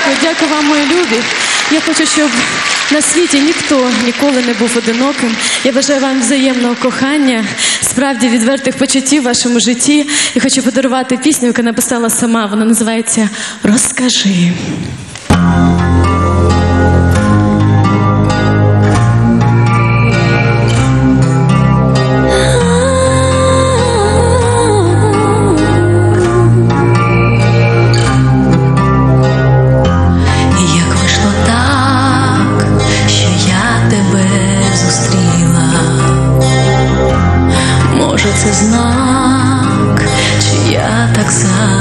дякую, дякую вам, мої любі. Я хочу, щоб на світі ніхто ніколи не був одиноким. Я бажаю вам взаємного кохання, справді відвертих почуттів в вашому житті. І хочу подарувати пісню, яку написала сама. Вона називається Розкажи. Я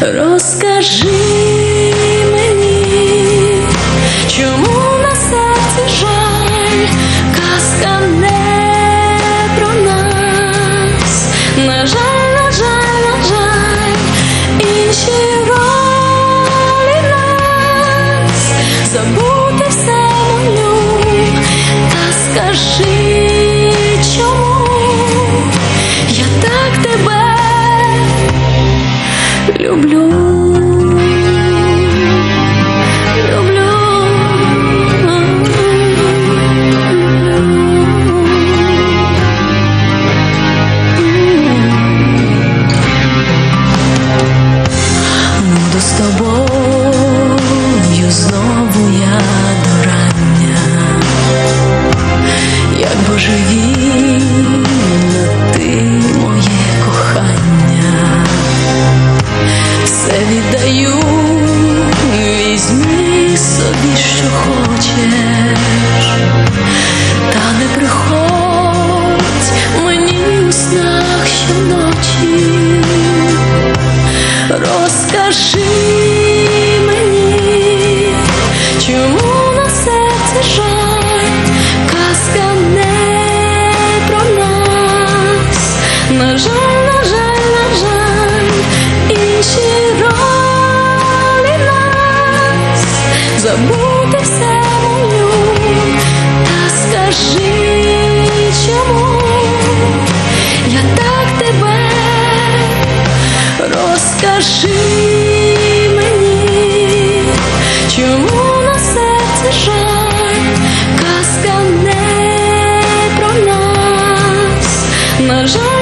Розкажи що хочеш, та не приходь мені у снах щоночі, розкажи на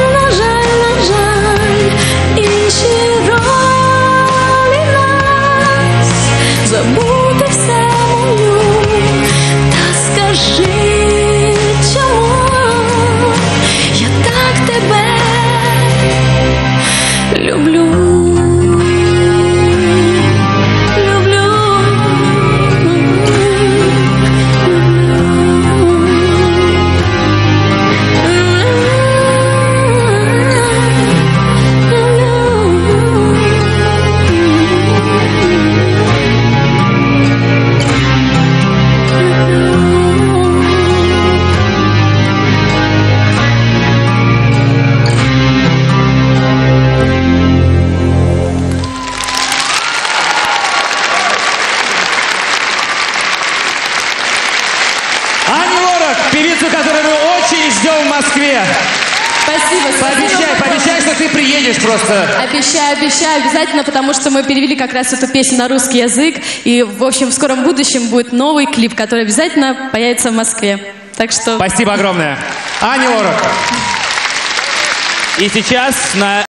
Спасибо, Пообещай, пообещай, что ты приедешь просто. Обещаю, обещаю, обязательно, потому что мы перевели как раз эту песню на русский язык. И, в общем, в скором будущем будет новый клип, который обязательно появится в Москве. Так что... Спасибо огромное. Ани Лорак. И сейчас на